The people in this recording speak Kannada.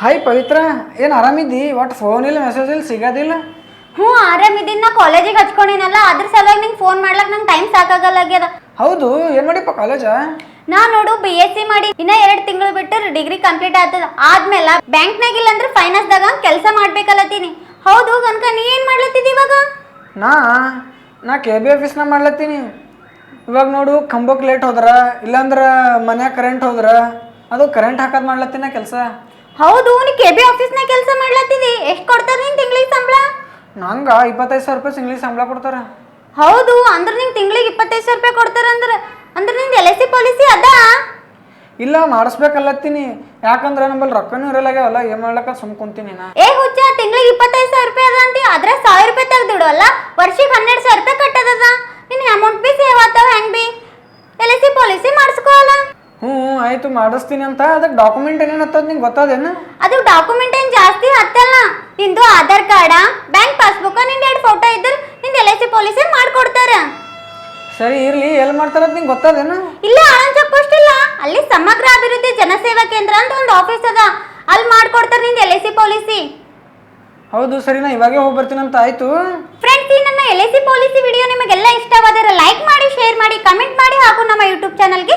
ಹಾಯ್ ಪವಿತ್ರ. ಏನು ಆರಾಮಿದ್ದಿ? ಒಟ್ಟು ಫೋನ್ ಇಲ್ಲ ಮೆಸೇಜ್ ಇಲ್ಲ ಸಿಗೋದಿಲ್ಲ? ಹ್ಞೂ ಆರಾಮಿದ್ದೀನಿ. ನಾ ಕಾಲೇಜಿಗೆ ಹಚ್ಕೊಂಡಿನಲ್ಲ ಅದ್ರ ಸಲುವಾಗಿ ನಿಂಗೆ ಫೋನ್ ಮಾಡ್ಲಕ್ಕೆ ನಂಗೆ ಟೈಮ್ ಸಾಕಾಗಲ್ಲಾಗ್ಯದ ಹೌದು ಏನು ಮಾಡಿಪ್ಪ ಕಾಲೇಜ ನಾ ನೋಡು ಬಿ ಎಸ್ ಸಿ ಮಾಡಿ ಇನ್ನ ಎರಡು ತಿಂಗಳು ಬಿಟ್ಟು ಡಿಗ್ರಿ ಕಂಪ್ಲೀಟ್ ಆಗ್ತದ ಆದ್ಮೇಲೆ ಬ್ಯಾಂಕ್ನಾಗ ಇಲ್ಲ ಅಂದ್ರೆ ಫೈನಾನ್ಸ್ದಾಗ ಕೆಲಸ ಮಾಡ್ಬೇಕಲ್ಲತ್ತೀನಿ. ಹೌದು ಕನಕ ನೀ ಏನ್ ಮಾಡ್ಲತ್ತಿದ್ದಿ ಇವಾಗ? ನಾ? ನಾ ಕೆ ಬಿ ಆಫೀಸ್ನಾಗ ಮಾಡ್ಲತ್ತೀನಿ. ಇವಾಗ ನೋಡು ಕಂಬಕ್ಕೆ ಲೇಟ್ ಹೋದ್ರ ಇಲ್ಲಾಂದ್ರೆ ಮನ್ಯಾಗ ಕರೆಂಟ್ ಹೋದ್ರ ಅದು ಕರೆಂಟ್ ಹಾಕೋದು ಮಾಡ್ಲತ್ತಿನ ಕೆಲಸ. ಹೌದು ನೀ ಕೆ ಬಿ ಆಫೀಸ್ನಾಗ ಕೆಲಸ ಮಾಡ್ಲತ್ತಿದಿ. ಎಷ್ಟು ಕೊಡ್ತಾರೆ ನಿನ್ ತಿಂಗಳಿಗೆ ಸಂಬಳ? ನಂಗೆ ಇಪ್ಪತ್ತೈದು ಸಾವಿರ ರೂಪಾಯಿ ತಿಂಗ್ಳಿಗೆ ಸಂಬಳ ಕೊಡ್ತಾರೆ. ಹೌದು ಅಂದ್ರೆ ನಿಂಗೆ ತಿಂಗಳಿಗೆ ಇಪ್ಪತ್ತೈದು ಸಾವಿರ ರೂಪಾಯಿ ಕೊಡ್ತಾರ ಅಂದ್ರೆ ಅಂದ್ರೆ ನಿಂದು ಎಲ್ ಐ ಸಿ ಪಾಲಿಸಿ ಅದ? ಇಲ್ಲ ಮಾಡಿಸ್ಬೇಕಲ್ಲತ್ತೀನಿ. ಯಾಕಂದ್ರೆ ನಮ್ಮಲ್ಲಿ ರೊಕ್ಕನೂ ಇರಲ್ಲಾಗ್ಯಾವಲ್ಲ ಏನು ಮಾಡ್ಲಕ್ಕ ಸುಮ್ ಕುಂತೀನಿ ನಾ. ಏ ಹುಚ್ಚ ತಿಂಗಳಿಗೆ ಇಪ್ಪತ್ತೈದು ಸಾವಿರ ರೂಪಾಯಿ ಅದ ಅಂತಿ ಅದ್ರ ಸಾವಿರ ರೂಪಾಯಿ ತೆಗ್ದಿಡು ಅಲ್ಲ? ವರ್ಷಕ್ಕೆ ಹನ್ನೆರಡು ಸಾವಿರ ರೂಪಾಯಿ ಕಟ್ಟದದ ನಿನ್ನ ಅಮೌಂಟ್ ಬಿ ಸೇವ್ ಆಗ್ತಾವ ಹೆಂಗ್ B L S C policy ಮಾಡಿಸ್ಕೋಲ್ಲ ಹ್ಞೂ ಆಯ್ತು ಮಾಡಿಸ್ತೀನಿ ಅಂತ. ಅದಕ್ಕೆ ಡಾಕ್ಯುಮೆಂಟ್ ಏನೇನು ಹತ್ತದ ನಿಂಗೆ ಗೊತ್ತದೇನು? ಅದು ಡಾಕ್ಯುಮೆಂಟ್ ಏನ್ ಜಾಸ್ತಿ ಹತ್ತಲ್ಲ. ನಿಂದು ಆಧಾರ್ ಕಾರ್ಡ ಬ್ಯಾಂಕ್ ಪಾಸ್ಬುಕ್ನಿಂದ ಎರಡು ಫೋಟೋ ಇದ್ರೆ ನಿಂದ ಎಲ್ ಐ ಸಿ ಪಾಲಿಸಿ ಮಾಡ್ಕೊಡ್ತಾರ? ಸರಿ ಇರ್ಲಿ ಎಲ್ಲಿ ಮಾಡ್ತಾರದ್ ನಿಂಗೆ ಗೊತ್ತದೇನು? ಇಲ್ಲ ಚೆಕ್ ಪೋಸ್ಟ್ ಇಲ್ಲ. ಅಲ್ಲಿ ಸಮಗ್ರ ಅಭಿವೃದ್ಧಿ ಜನಸೇವಾ ಕೇಂದ್ರ ಅಂತ ಒಂದು ಆಫೀಸ್ ಅದ. ಅಲ್ಲಿ ಮಾಡ್ಕೊಡ್ತಾರ ನಿಂದ ಎಲ್ ಐ ಸಿ ಪಾಲಿಸಿ ಹೌದು ಸರಿ ನಾ ಇವಾಗೇ ಹೋಗಿ ಬರ್ತೀನಂತ ಆಯ್ತು. ಫ್ರೆಂಡ್ಸ್ ಈ ನನ್ನ L I C policy video ನಿಮಗೆಲ್ಲ ಇಷ್ಟವಾದರೆ ಲೈಕ್ ಮಾಡಿ ಶೇರ್ ಮಾಡಿ ಕಮೆಂಟ್ ಮಾಡಿ ಹಾಗೂ ನಮ್ಮ ಯೂಟ್ಯೂಬ್ ಚಾನಲ್ಗೆ